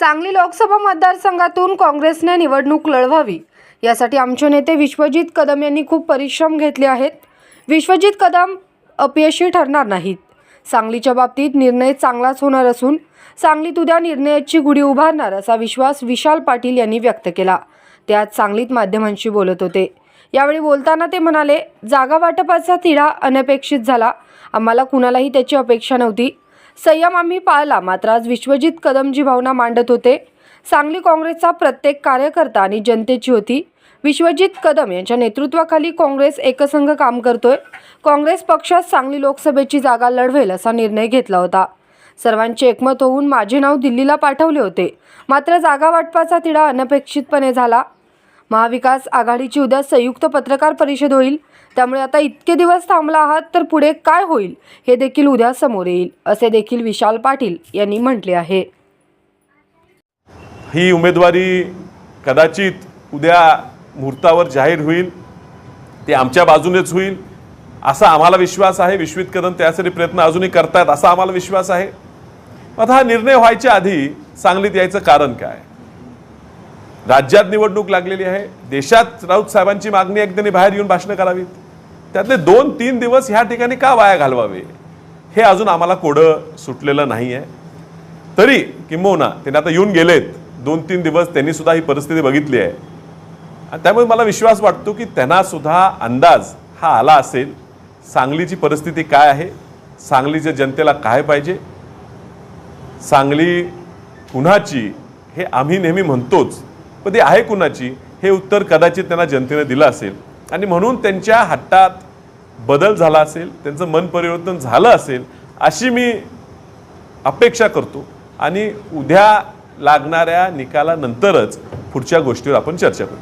सांगली लोकसभा मतदारसंघातून काँग्रेसने निवडणूक लढवावी. यासाठी आमचे नेते विश्वजित कदम यांनी खूप परिश्रम घेतले आहेत. विश्वजित कदम अपयशी ठरणार नाहीत. सांगलीच्या बाबतीत निर्णय चांगलाच होणार असून सांगलीत उद्या निर्णयाची गुढी उभारणार असा विश्वास विशाल पाटील यांनी व्यक्त केला. ते आज सांगलीत माध्यमांशी बोलत होते. यावेळी बोलताना ते म्हणाले जागा वाटपाचा तिढा अनपेक्षित झाला. आम्हाला कुणालाही त्याची अपेक्षा नव्हती. संयम आम्ही पाळला. मात्र आज विश्वजित कदमजी भावना मांडत होते. सांगली काँग्रेसचा प्रत्येक कार्यकर्ता आणि जनतेची होती. विश्वजित कदम यांच्या नेतृत्वाखाली काँग्रेस एकसंघ काम करतोय. काँग्रेस पक्षात सांगली लोकसभेची जागा लढवेल असा निर्णय घेतला होता. सर्वांचे एकमत होऊन माझे नाव दिल्लीला पाठवले होते. मात्र जागा वाटपाचा तिढा अनपेक्षितपणे झाला. महाविकास आघाडीची उद्या संयुक्त पत्रकार परिषद होईल. त्यामुळे आता इतके दिवस थांबला आहात तर पुढे काय होईल हे देखील उद्या समोर येईल असे देखील विशाल पाटील यांनी म्हटले आहे. ही उमेदवारी कदाचित उद्या मुहूर्तावर जाहीर होईल ते आमच्या बाजूनेच होईल असा आम्हाला विश्वास आहे. विश्वित कदम त्यासाठी प्रयत्न अजूनही करतायत असा आम्हाला विश्वास आहे. आता हा निर्णय व्हायच्या आधी सांगलीत यायचं कारण काय? राज्यात निवडणूक लागलेली आहे. देशात राऊत साहेबांची मागणी आहे त्यांनी बाहेर येऊन भाषणं करावीत? त्यातले दोन तीन दिवस ह्या ठिकाणी का वाया घालवावे? हे अजून आम्हाला कोडं सुटलेलं नाही आहे तरी किंबहुना त्यांनी आता येऊन गेलेत. दोन तीन दिवस त्यांनी सुद्धा ही परिस्थिती बघितली आहे. आणि त्यामुळे मला विश्वास वाटतो की त्यांना सुद्धा अंदाज हा आला असेल सांगलीची परिस्थिती काय आहे सांगलीच्या जनतेला काय पाहिजे? सांगली कुणाची हे आम्ही नेहमी म्हणतोच. पण ती आहे कुणाची? हे उत्तर कदाचित त्यांना जनतेने दिलं असेल. आणि म्हणून त्यांच्या हट्टात बदल झाला असेल त्यांचं मन परिवर्तन झालं असेल अशी मी अपेक्षा करतो. आणि उद्या लागणाऱ्या निकालानंतरच पुढच्या गोष्टीवर आपण चर्चा करू.